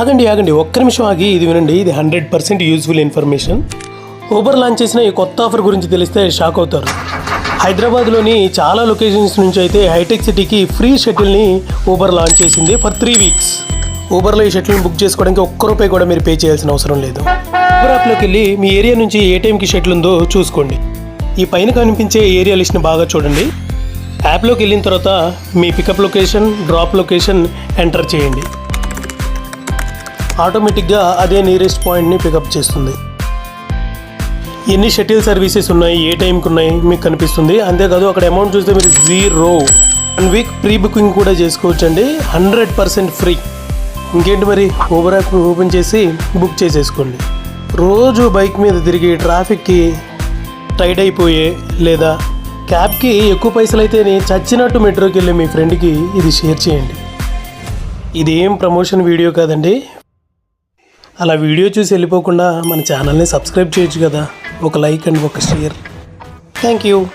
ఆగండి ఆగండి. ఒక్క నిమిషం ఆగి ఇది వినండి. ఇది hundred percent useful information Uber launch చేసిన ఈ కొత్త ఆఫర్ గురించి తెలిస్తే షాక్ అవుతారు. హైదరాబాద్లోని చాలా లొకేషన్స్ నుంచి అయితే హైటెక్ సిటీకి ఫ్రీ షటిల్ని ఊబర్ లాంచ్ చేసింది ఫర్ త్రీ వీక్స్ ఊబర్లో ఈ షటిల్ని బుక్ చేసుకోవడానికి ఒక్క రూపాయి కూడా మీరు పే చేయాల్సిన అవసరం లేదు. ఊబర్ యాప్లోకి వెళ్ళి మీ ఏరియా నుంచి ఏ టైంకి షటిల్ ఉందో చూసుకోండి. ఈ పైన కనిపించే ఏరియా లిస్ట్ని బాగా చూడండి. యాప్లోకి వెళ్ళిన తర్వాత మీ pickup location drop location enter చేయండి. ఆటోమేటిక్గా అదే నియరెస్ట్ పాయింట్ని పికప్ చేస్తుంది. ఎన్ని షటిల్ సర్వీసెస్ ఉన్నాయి ఏ టైంకి ఉన్నాయి మీకు కనిపిస్తుంది. అంతేకాదు అక్కడ అమౌంట్ చూస్తే మీరు zero one week pre booking కూడా చేసుకోవచ్చు అండి హండ్రెడ్ పర్సెంట్ ఫ్రీ ఇంకేంటి మరి? ఊబర్ యాప్ ఓపెన్ చేసి బుక్ చేసేసుకోండి. రోజు బైక్ మీద తిరిగి ట్రాఫిక్కి టైడ్ అయిపోయే లేదా క్యాబ్కి ఎక్కువ పైసలు అయితేనే చచ్చినట్టు మెట్రోకి వెళ్ళి మీ ఫ్రెండ్కి ఇది షేర్ చేయండి. ఇది ఏం ప్రమోషన్ వీడియో కాదండి. అలా వీడియో చూసి వెళ్ళిపోకుండా మన ఛానల్ని సబ్స్క్రైబ్ చేయొచ్చు కదా. ఒక లైక్ అండ్ ఒక షేర్. Thank you.